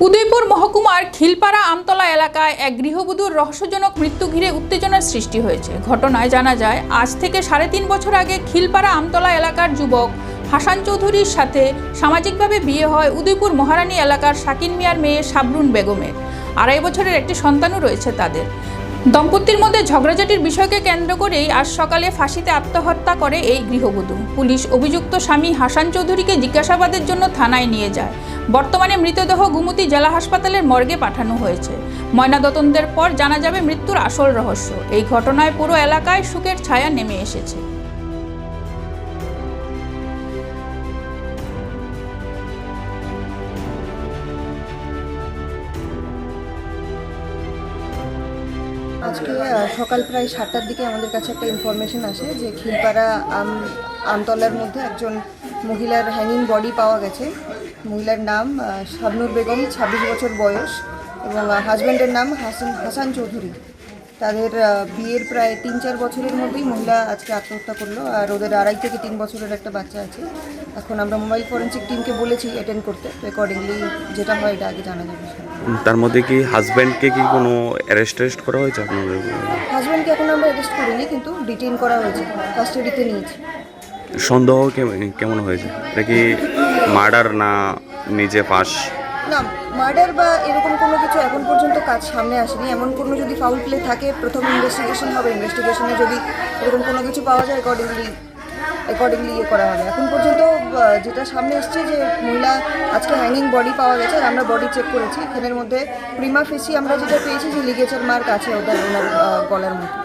উদয়পুর মহকুমার খিলপাড়া আমতলা এলাকায় এক গৃহবধূর রহস্যজনক মৃত্যু ঘিরে উত্তেজনার সৃষ্টি হয়েছে। ঘটনায় জানা যায়, আজ থেকে সাড়ে তিন বছর আগে খিলপাড়া আমতলা এলাকার যুবক হাসান চৌধুরীর সাথে সামাজিকভাবে বিয়ে হয় উদয়পুর মহারানী এলাকার শাকিন মিয়ার মেয়ে সাবরুন বেগমের। আড়াই বছরের একটি সন্তানও রয়েছে তাদের। দম্পতির মধ্যে ঝগড়াঝাটির বিষয়কে কেন্দ্র করেই আজ সকালে ফাঁসিতে আত্মহত্যা করে এই গৃহবধূ। পুলিশ অভিযুক্ত স্বামী হাসান চৌধুরীকে জিজ্ঞাসাবাদের জন্য থানায় নিয়ে যায়। বর্তমানে মৃতদেহ গুমতি জেলা হাসপাতালের মর্গে পাঠানো হয়েছে। ময়নাতদন্তের পর জানা যাবে মৃত্যুর আসল রহস্য। এই ঘটনায় পুরো এলাকায় সুখের ছায়া নেমে এসেছে। আজকে সকাল প্রায় সাতটার দিকে আমাদের কাছে একটা ইনফরমেশন আসে যে খিলপাড়া আম, আমতলার মধ্যে একজন মহিলার হ্যাঙ্গিং বডি পাওয়া গেছে। মহিলার নাম শাবনুর বেগম, ছাব্বিশ বছর বয়স এবং হাজব্যান্ডের নাম হাসান হাসান চৌধুরী। তাদের বিয়ের প্রায় তিন চার বছরের মধ্যেই মহিলা আজকে আত্মহত্যা করল আর ওদের আড়াই থেকে তিন বছরের একটা বাচ্চা আছে। এখন আমরা মোবাইল ফরেন্সিক টিমকে বলেছি অ্যাটেন্ড করতে। অ্যাকর্ডিংলি যেটা হয় এটা আগে জানা যাবে। তার মধ্যে কি হাজব্যান্ডকে কি কোনো অ্যারেস্ট টেস্ট করা হয়েছে আপনাদের? হাজব্যান্ডকে এখন আমরা অ্যারেস্ট করিনি কিন্তু ডিটেইন করা হয়েছে কাস্টাডিতে নিয়েছি। সন্দেহ কেমন হয়েছে? এটা কি মার্ডার না নিজে পাস না মার্ডার বা এরকম কোনো কিছু এখন পর্যন্ত কাজ সামনে আসেনি। এমন কোনো যদি ফাউল প্লে থাকে প্রথম ইনভেস্টিগেশন হবে। ইনভেস্টিগেশনে যদি এরকম কোনো কিছু পাওয়া যায় অ্যাকর্ডিংলি অ্যাকর্ডিংলি ইয়ে করা হবে। এখন পর্যন্ত যেটা সামনে এসছে যে মহিলা আজকে হ্যাঙ্গিং বডি পাওয়া গেছে, আর আমরা বডি চেক করেছি। এখানের মধ্যে প্রিমা ফেসি আমরা যেটা পেয়েছি, যে লিগেচার মার্ক আছে ওদের ওনার গলার মধ্যে।